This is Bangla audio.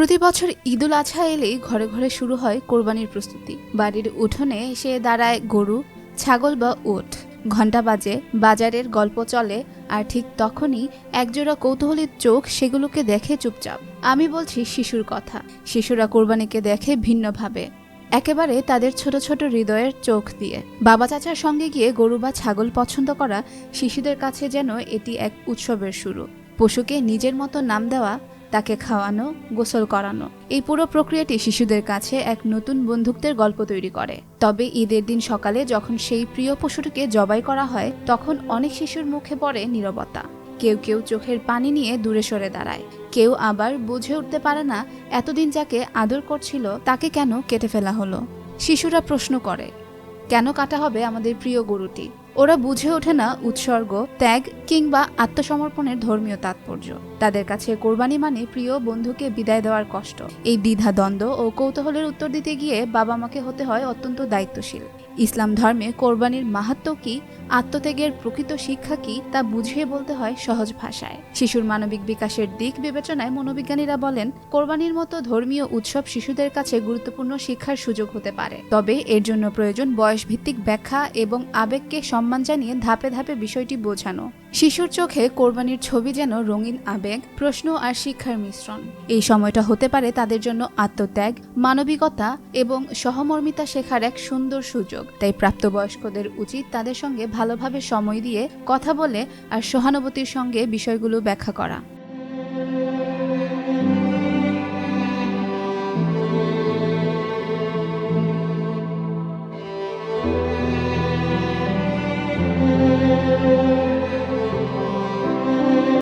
প্রতি বছর ঈদুল আজহা এলেই ঘরে ঘরে শুরু হয় কোরবানির প্রস্তুতি। বাড়ির উঠোনে এসে দাঁড়ায় গরু, ছাগল বা উট ঘণ্টা বাজে, বাজারের গল্প চলে আর ঠিক তখনই একজোড়া কৌতূহলীর চোখ সেগুলোকে দেখে চুপচাপ। আমি বলছি, শিশুর কথা। শিশুরা কোরবানিকে দেখে ভিন্নভাবে। একেবারে তাদের ছোট ছোট হৃদয়ের চোখ দিয়ে। বাবা চাচার সঙ্গে গিয়ে গরু বা ছাগল পছন্দ করা শিশুদের কাছে যেন এটি এক উৎসবের শুরু। পশুকে নিজের মতো নাম দেওয়া তাকে খাওয়ানো, গোসল করানো। এই পুরো প্রক্রিয়াটি শিশুদের কাছে এক নতুন বন্ধুত্বের গল্প তৈরি করে। তবে ঈদের দিন সকালে যখন সেই প্রিয় পশুটিকে জবাই করা হয়, তখন অনেক শিশুর মুখে পড়ে নীরবতা। কেউ কেউ চোখের পানি নিয়ে দূরে সরে দাঁড়ায়। কেউ আবার বুঝে উঠতে পারে না, এতদিন যাকে আদর করছিল, তাকে কেন কেটে ফেলা হলো? শিশুরা প্রশ্ন করে, কেন কাটা হবে আমাদের প্রিয় গরুটি? ওরা বুঝে ওঠে না উৎসর্গ, ত্যাগ কিংবা আত্মসমর্পণের ধর্মীয় তাৎপর্য। তাদের কাছে কোরবানি মানে প্রিয় বন্ধুকে বিদায় দেওয়ার কষ্ট। এই দ্বিধা দ্বন্দ্ব ও কৌতূহলের উত্তর দিতে গিয়ে বাবা মাকে হতে হয় অত্যন্ত দায়িত্বশীল। ইসলাম ধর্মে কোরবানির মাহাত্ম কি, আত্মত্যাগের প্রকৃত শিক্ষা কি, তা বুঝিয়ে বলতে হয় সহজ ভাষায়। শিশুর মানবিক বিকাশের দিক বিবেচনায় মনোবিজ্ঞানীরা বলেন, কোরবানির মতো ধর্মীয় উৎসব শিশুদের কাছে গুরুত্বপূর্ণ শিক্ষার সুযোগ হতে পারে। তবে এর জন্য প্রয়োজন বয়সভিত্তিক ব্যাখ্যা এবং আবেগকে সম্মান জানিয়ে ধাপে ধাপে বিষয়টি বোঝানো। শিশুর চোখে কোরবানির ছবি যেন রঙিন আবেগ, প্রশ্ন আর শিক্ষার মিশ্রণ। এই সময়টা হতে পারে তাদের জন্য আত্মত্যাগ, মানবিকতা এবং সহমর্মিতা শেখার এক সুন্দর সুযোগ। তাই প্রাপ্তবয়স্কদের উচিত তাদের সঙ্গে ভালোভাবে সময় দিয়ে কথা বলে আর সহানুভূতির সঙ্গে বিষয়গুলো ব্যাখ্যা করা।